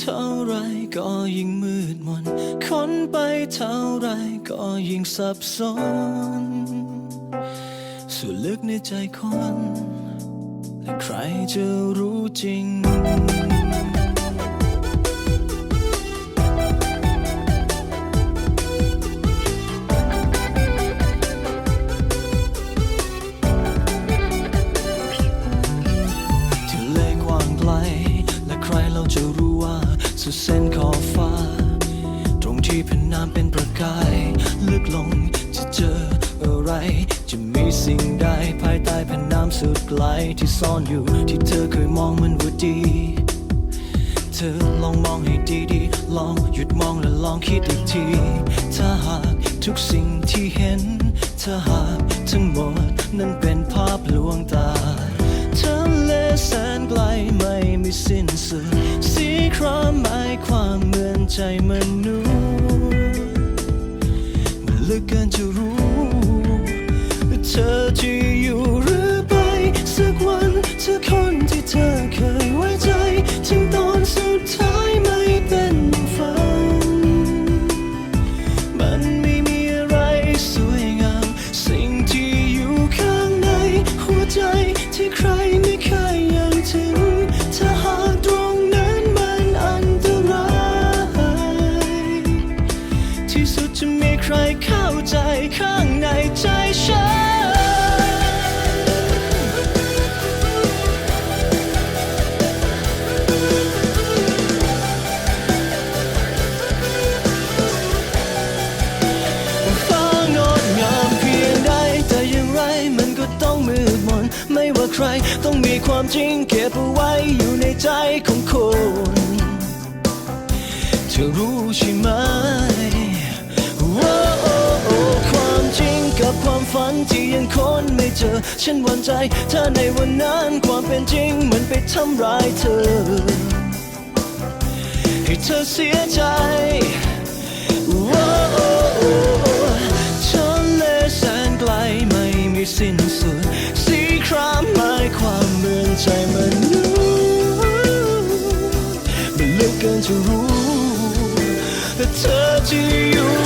เท่าไรก็ยิ่งมืดมนค้นไปเท่าไรก็ยิ่งสับสนส่วนลึกในใจคนและใครจะรู้จริง สุดเส้นขอบฟ้า ตรงที่แผ่นน้ำเป็นประกาย ลึกลงจะเจออะไร จะมีสิ่งใดภายใต้แผ่นน้ำสุดไกลที่ซ่อนอยู่ที่เธอเคยมองมันว่าดี เธอลองมองให้ดีๆ ลองหยุดมองและลองคิดอีกที ถ้าหากทุกสิ่งที่เห็น ถ้าหากทั้งหมดนั้นเป็นภาพลวงตาทะเลแสนไกล ไม่สิ้นสุดสีครามหมายความเหมือนใจมนุษย์มันลึกเกินจะรู้ เธอที่ ที่สุดจะมีใครเข้าใจข้างในใจฉันฟ้างดงามเพียงใดแต่ย่างไรมันก็ต้องมืดมนไม่ว่าใครต้องมีความจริงเก็บเอาไว้อยู่ในใจของคน เธอรู้ใช่ไหม ฝันที่ยังค้นไม่เจอ ฉันหวั่นใจถ้าในวันนั้นความเป็นจริงมันไปทำร้ายเธอ ให้เธอเสียใจว้าวทะเลแสนไกลไม่มีสิ้นสุดสีครามหมายความเหมือนใจมันุษย์มันลึกเกินจะรู้แต่เธอที่